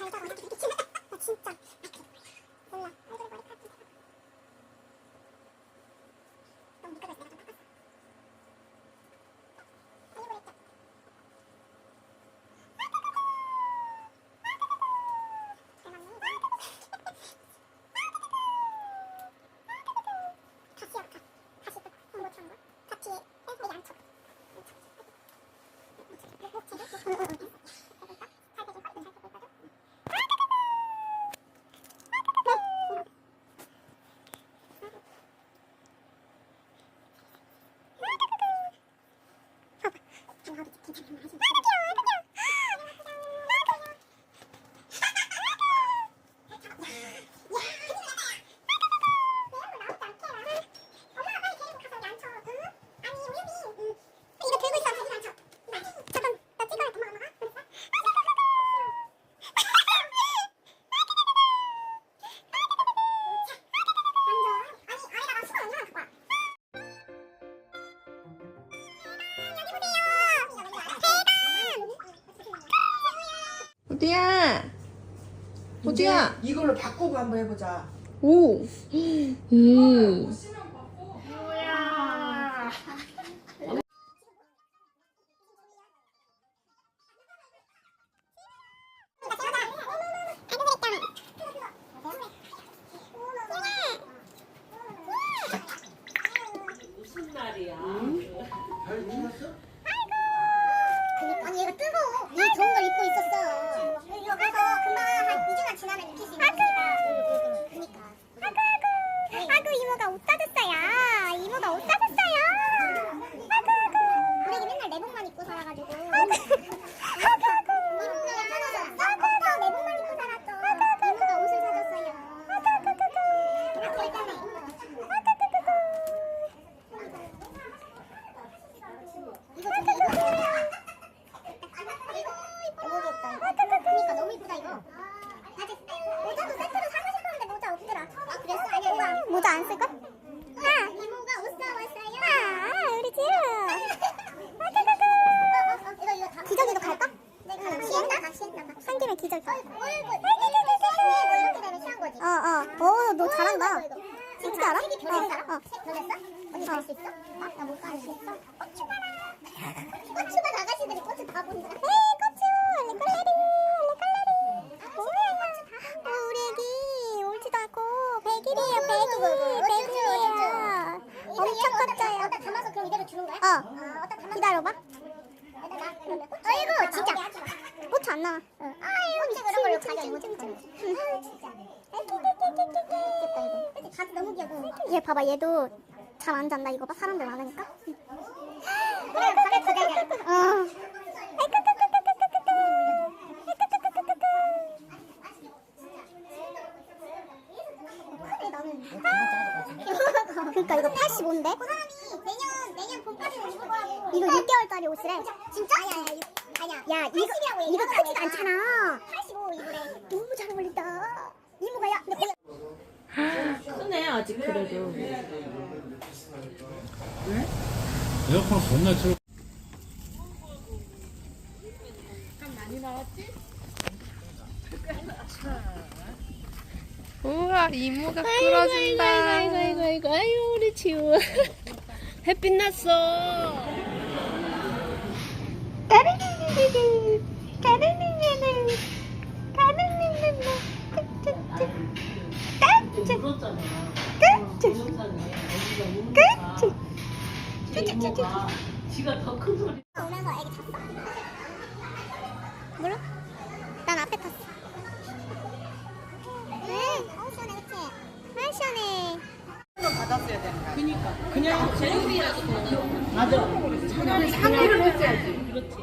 진짜. 然后就可以拿去。 어디야? 어디야? 이제 이걸로 바꾸고 한번 해보자. 오. 음. 무슨 날이야? 아니 얘가 뜨거워. 얘 좋은 걸 입고 있었어. 이거 가서 금방 한 2주만 지나면 입힐 수 있는 거니까. 그니까. 아구 아구. 아구 이모가 옷 사줬어요. 이모가 옷 사줬어요. 아구 아구. 우리 애기 맨날 내복만 입고 살아가지고. 아구 아구 아구. 이모가 아구 아구 내복만 입고 살았어. 아구 아구. 이모가 옷을 사줬어요. 아구 아구 아구. 아구 일단해. 아구 아구 아구. 이거 좀 이거. 너무 귀엽다 이거. 그러니까 너무 이쁘다 이거. 아직 모자도 세트로 사고 싶었는데 모자 없더라. 아 그랬어? 아니 쓸까? 아 이모가 옷 사왔어요. 아 우리 지우. 이거 이거 다. 기저귀도 갈까? 네 가. 취했나? 다 취했나 봐. 한 김에 기저귀. 뭐 이렇게 되면 취한 거지. 어 어. 오 너 잘한다. 어떻게 알아? 색이 변했어? 어. 색 변했어? 언니 갈 수 있어? 아, 나못 갈수 있어? 고추 봐라. 고추가 아가씨들이 고추 다 본다. 에이, 고추. 얼레꼴레리. 얼레꼴레리. 뭐야. 어, 우리 애기 울지도 않고 100일이에요, 100일. 100일이에요. 엄청 컸어요. 어디다 담아서 그럼 이대로 주는 거야? 어. 기다려봐. 아이고, 진짜. 고추 안 나와. 아이고, 고추 그런 걸로 가려. 이거. 진짜. 가도 너무 귀여워. 얘 봐봐 얘도 잘 안 잔다 이거 봐 사람들 많으니까. 그래 가게 가게. 어. 그러니까 이거 85인데? 이거 6개월짜리 옷이래. 진짜? 아니야 아니야. 아니야. 야 이거 이거 크지도 않잖아. 85 입으래. 너무 잘 어울린다. 이모가 야. 근데 거기 크네 아직 그래도. 에어컨 겁나 틀어. 우와 이모가 끌어준다. 아이고 아이고 아이고 아이고 우리 지우. 햇빛 났어. 까르르르르 울었잖아. 까르르르르 동영상에 그치. 어디가 이모가 지가 더 큰 소리. 오면서 애기 잤어? 몰라? 난 앞에 탔어. 그니까 그냥 제육이라도 맞아. 차라리 상의를 했어야지. 그렇지.